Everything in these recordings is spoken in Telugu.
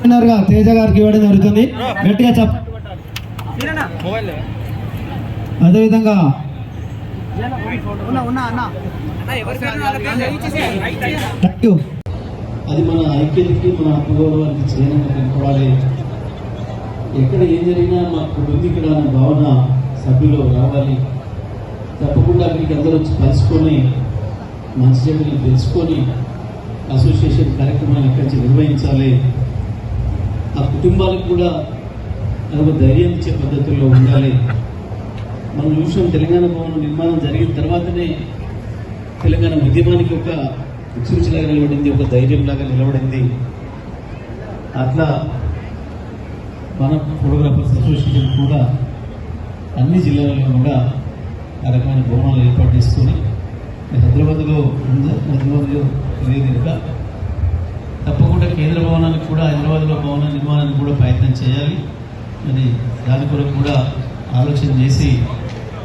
విన్నర్గా తేజ గారికి ఇవ్వడం జరుగుతుంది. గట్టిగా చెప్ అదేవిధంగా థ్యాంక్ యూ అది మన ఐక్యతకి మన ఆత్మగౌరవానికి చేయనంగా పెట్టుకోవాలి ఎక్కడ ఏం జరిగినా మాకు ఉంది రాని అనే భావన సభ్యులు రావాలి. తప్పకుండా మీకు అందరూ వచ్చి కలుసుకొని మంచి చెడులు తెలుసుకొని అసోసియేషన్ కార్యక్రమాన్ని ఇక్కడి నుంచి నిర్వహించాలి? కుటుంబాలకు కూడా అదొక ధైర్యం ఇచ్చే పద్ధతుల్లో ఉండాలి. మనం చూసాం తెలంగాణ భవనం నిర్మాణం జరిగిన తర్వాతనే తెలంగాణ ఉద్యమానికి ఒక సూచనలాగా నిలబడింది ఒక ధైర్యంలాగా నిలబడింది. అట్లా మన ఫోటోగ్రాఫర్స్ అసోసియేషన్ కూడా అన్ని జిల్లాలలో కూడా ఆ రకమైన భవనాలు ఏర్పాటు చేసుకొని హైదరాబాద్లో ఉందా హైదరాబాద్లో తెలియదు కనుక తప్పకుండా కేంద్ర భవనానికి కూడా హైదరాబాద్లో భవన నిర్మాణానికి కూడా ప్రయత్నం చేయాలి. అని దాని కొరకు కూడా ఆలోచన చేసి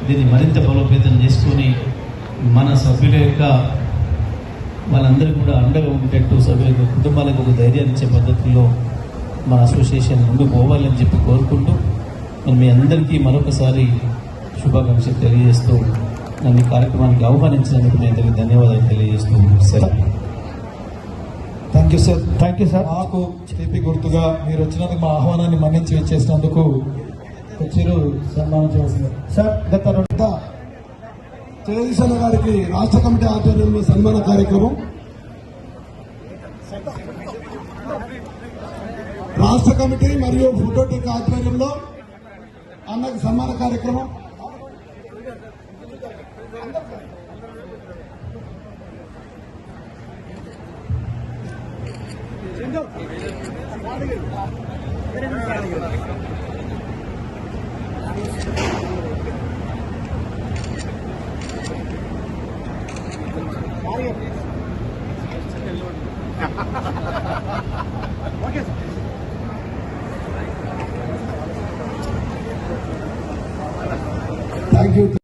దీన్ని మరింత బలోపేతం చేసుకొని మన సభ్యుల యొక్క వాళ్ళందరూ కూడా అండగా ఉండేటట్టు సభ్యుల యొక్క కుటుంబాలకు ఒక ధైర్యాన్ని ఇచ్చే పద్ధతుల్లో మన అసోసియేషన్ ముందు పోవాలని చెప్పి కోరుకుంటూ నేను మీ అందరికీ మరొకసారి శుభాకాంక్షలు తెలియజేస్తూ నన్ను ఈ కార్యక్రమానికి ఆహ్వానించినందుకు నేను ధన్యవాదాలు తెలియజేస్తూ సెలవు. Thank you sir thank you sir మాకు తీపి గుర్తుగా మీరు వచ్చినందుకు మా ఆహ్వానాన్ని మన్నించి వచ్చేసినందుకు వచ్చారు సన్మానం చేయాల్సింది. సార్ గత రెండు జగదీశ్వర గారికి రాష్ట్ర కమిటీ ఆధ్వర్యంలో సన్మాన కార్యక్రమం. రాష్ట్ర కమిటీ మరియు ఫోటోటెక్ ఆధ్వర్యంలో అన్నకు సన్మాన కార్యక్రమం. Okay sir thank you